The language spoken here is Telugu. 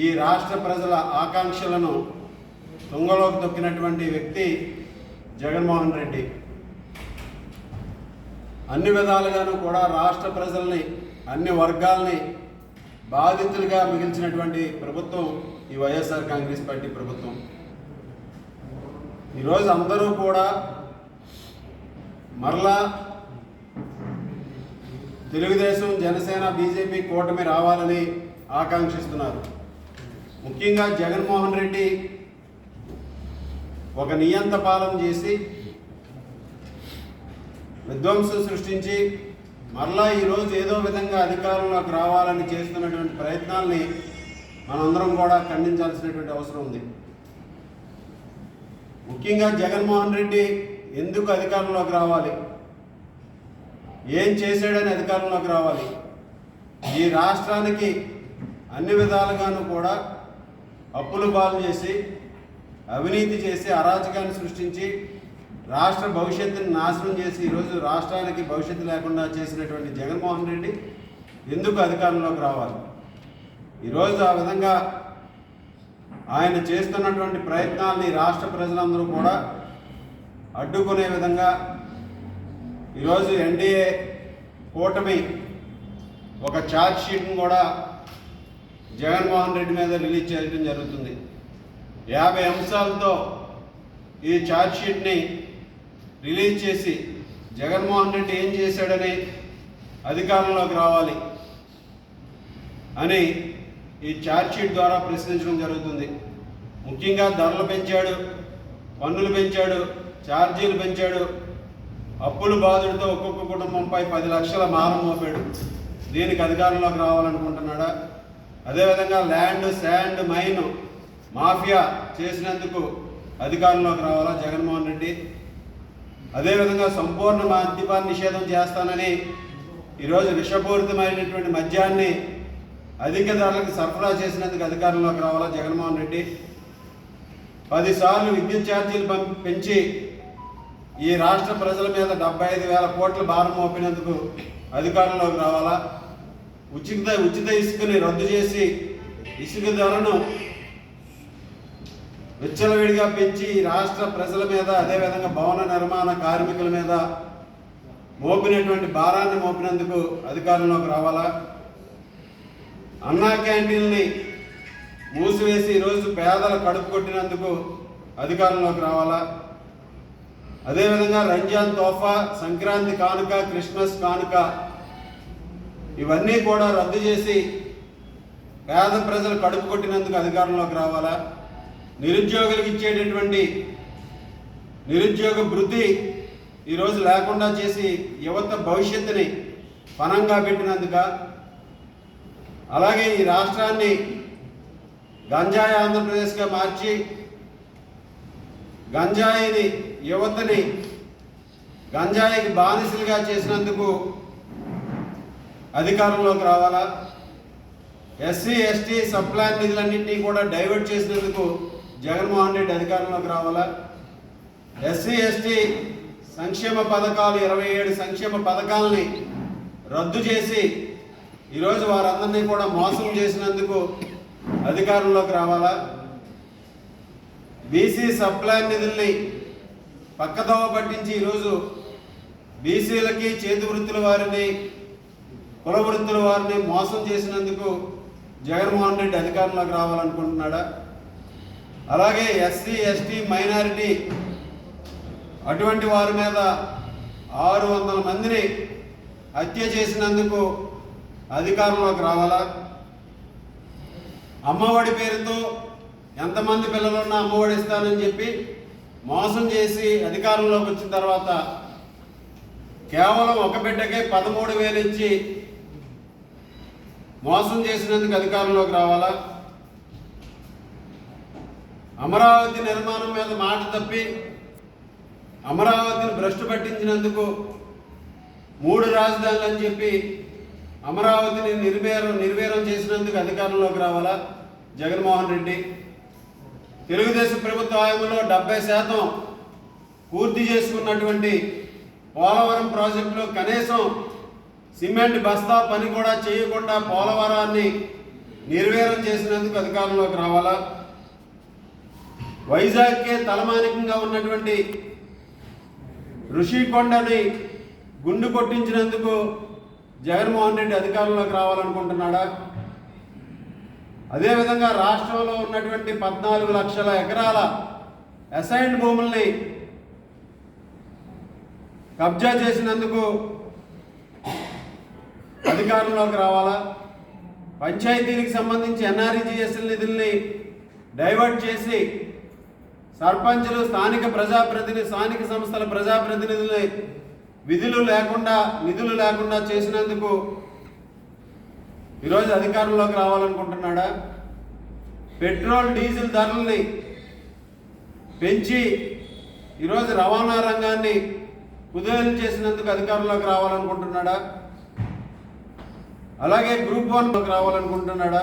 ఈ రాష్ట్ర ప్రజల ఆకాంక్షలను తుంగలోకి తొక్కినటువంటి వ్యక్తి జగన్మోహన్ రెడ్డి. అన్ని విధాలుగాను కూడా రాష్ట్ర ప్రజల్ని అన్ని వర్గాల్ని బాధితులుగా మిగిల్చినటువంటి ప్రభుత్వం ఈ వైఎస్ఆర్ కాంగ్రెస్ పార్టీ ప్రభుత్వం. ఈరోజు అందరూ కూడా మరలా తెలుగుదేశం జనసేన బీజేపీ కూటమి రావాలని ఆకాంక్షిస్తున్నారు. ముఖ్యంగా జగన్మోహన్ రెడ్డి ఒక నియంత పాలన చేసి విధ్వంసం సృష్టించి మరలా ఈరోజు ఏదో విధంగా అధికారంలోకి రావాలని చేస్తున్నటువంటి ప్రయత్నాల్ని మనందరం కూడా ఖండించాల్సినటువంటి అవసరం ఉంది. ముఖ్యంగా జగన్మోహన్ రెడ్డి ఎందుకు అధికారంలోకి రావాలి? ఏం చేశాడని అధికారంలోకి రావాలి? ఈ రాష్ట్రానికి అన్ని విధాలుగాను కూడా అప్పులు పాలు చేసి అవినీతి చేసి అరాచకాన్ని సృష్టించి రాష్ట్ర భవిష్యత్తుని నాశనం చేసి ఈరోజు రాష్ట్రానికి భవిష్యత్తు లేకుండా చేసినటువంటి జగన్మోహన్ రెడ్డి ఎందుకు అధికారంలోకి రావాలి? ఈరోజు ఆ విధంగా ఆయన చేస్తున్నటువంటి ప్రయత్నాల్ని రాష్ట్ర ప్రజలందరూ కూడా అడ్డుకునే విధంగా ఈరోజు ఎన్డీఏ కూటమి ఒక ఛార్జ్ షీట్ను కూడా జగన్మోహన్ రెడ్డి మీద రిలీజ్ చేయడం జరుగుతుంది. యాభై అంశాలతో ఈ ఛార్జ్షీట్ని రిలీజ్ చేసి జగన్మోహన్ రెడ్డి ఏం చేశాడని అధికారంలోకి రావాలి అని ఈ ఛార్జ్షీట్ ద్వారా ప్రశ్నించడం జరుగుతుంది. ముఖ్యంగా ధరలు పెంచాడు పన్నులు పెంచాడు ఛార్జీలు పెంచాడు. అప్పులు బాధుడితో ఒక్కొక్క కుటుంబంపై పది లక్షల మారం మోపాడు దీనికి అధికారంలోకి రావాలనుకుంటున్నాడా? అదేవిధంగా ల్యాండ్ శాండ్ మైన్ మాఫియా చేసినందుకు అధికారంలోకి రావాలా జగన్మోహన్ రెడ్డి? అదేవిధంగా సంపూర్ణ మద్యపాన నిషేధం చేస్తానని ఈరోజు విషపూరితమైనటువంటి మద్యాన్ని అధిక ధరలకు సరఫరా చేసినందుకు అధికారంలోకి రావాలా జగన్మోహన్ రెడ్డి? పదిసార్లు విద్యుత్ ఛార్జీలు పెంచి ఈ రాష్ట్ర ప్రజల మీద డెబ్బై ఐదు వేల కోట్ల భారం మోపినందుకు అధికారంలోకి రావాలా? ఉచిత ఉచిత ఇసుకని రద్దు చేసి ఇసుక ధరను విచ్చలవిడిగా పెంచి రాష్ట్ర ప్రజల మీద అదేవిధంగా భవన నిర్మాణ కార్మికుల మీద మోపినటువంటి భారాన్ని మోపినందుకు అధికారంలోకి రావాలా? అన్నా క్యాంటీన్ని మూసివేసి ఈరోజు పేదలు కడుపు కొట్టినందుకు అధికారంలోకి రావాలా? అదేవిధంగా రంజాన్ తోఫా సంక్రాంతి కానుక క్రిస్మస్ కానుక ఇవన్నీ కూడా రద్దు చేసి పేద ప్రజలు కడుపు కొట్టినందుకు అధికారంలోకి రావాలా? నిరుద్యోగులకు ఇచ్చేటటువంటి నిరుద్యోగ వృద్ధి ఈరోజు లేకుండా చేసి యువత భవిష్యత్తుని పనంగా పెట్టినందుక? అలాగే ఈ రాష్ట్రాన్ని గంజాయి ఆంధ్రప్రదేశ్గా మార్చి గంజాయిని యువతని గంజాయికి బానిసలుగా చేసినందుకు అధికారంలోకి రావాలా? ఎస్సీ ఎస్టీ సప్లాన్ నిధులన్నింటినీ కూడా డైవర్ట్ చేసినందుకు జగన్మోహన్ రెడ్డి అధికారంలోకి రావాలా? ఎస్సీ ఎస్టీ సంక్షేమ పథకాలు ఇరవై ఏడు సంక్షేమ పథకాలని రద్దు చేసి ఈరోజు వారందరినీ కూడా మోసం చేసినందుకు అధికారంలోకి రావాలా? బీసీ సప్లాన్ నిధుల్ని పక్కదోవ పట్టించి ఈరోజు బీసీలకి చేతి వృత్తుల వారిని కులవృత్తుల వారిని మోసం చేసినందుకు జగన్మోహన్ రెడ్డి అధికారంలోకి రావాలనుకుంటున్నాడా? అలాగే ఎస్సీ ఎస్టీ మైనారిటీ అటువంటి వారి మీద ఆరు వందల మందిని హత్య చేసినందుకు అధికారంలోకి రావాలా? అమ్మఒడి పేరుతో ఎంతమంది పిల్లలున్నా అమ్మఒడి ఇస్తానని చెప్పి మోసం చేసి అధికారంలోకి వచ్చిన తర్వాత కేవలం ఒక బిడ్డకే పదమూడు వేలు ఇచ్చి మోసం చేసినందుకు అధికారంలోకి రావాలా? అమరావతి నిర్మాణం మీద మాట తప్పి అమరావతిని భ్రష్టు పట్టించినందుకు మూడు రాజధానులు అని చెప్పి అమరావతిని నిర్వేరం నిర్వేరం చేసినందుకు అధికారంలోకి రావాలా? జగన్మోహన్ రెడ్డి. తెలుగుదేశం ప్రభుత్వ హయాంలో డెబ్బై శాతం పూర్తి చేసుకున్నటువంటి పోలవరం ప్రాజెక్టులో కనీసం సిమెంట్ బస్తా పని కూడా చేయకుండా పోలవరాన్ని నిర్వీర్యం చేసినందుకు అధికారంలోకి రావాలా? వైజాగ్కే తలమానికంగా ఉన్నటువంటి ఋషికొండని గుండు కొట్టించినందుకు జగన్మోహన్ రెడ్డి అధికారంలోకి రావాలనుకుంటున్నాడా? అదేవిధంగా రాష్ట్రంలో ఉన్నటువంటి పద్నాలుగు లక్షల ఎకరాల అసైన్డ్ భూముల్ని కబ్జా చేసినందుకు అధికారంలోకి రావాలా? పంచాయతీలకు సంబంధించి ఎన్ఆర్ఈజిఎస్ఎల్ నిధుల్ని డైవర్ట్ చేసి సర్పంచులు స్థానిక ప్రజాప్రతినిధి స్థానిక సంస్థల ప్రజాప్రతినిధుల్ని విధులు లేకుండా నిధులు లేకుండా చేసినందుకు ఈరోజు అధికారంలోకి రావాలనుకుంటున్నాడా? పెట్రోల్ డీజిల్ ధరల్ని పెంచి ఈరోజు రవాణా రంగాన్ని కుదేలు చేసినందుకు అధికారంలోకి రావాలనుకుంటున్నాడా? అలాగే గ్రూప్ వన్ రావాలనుకుంటున్నాడా?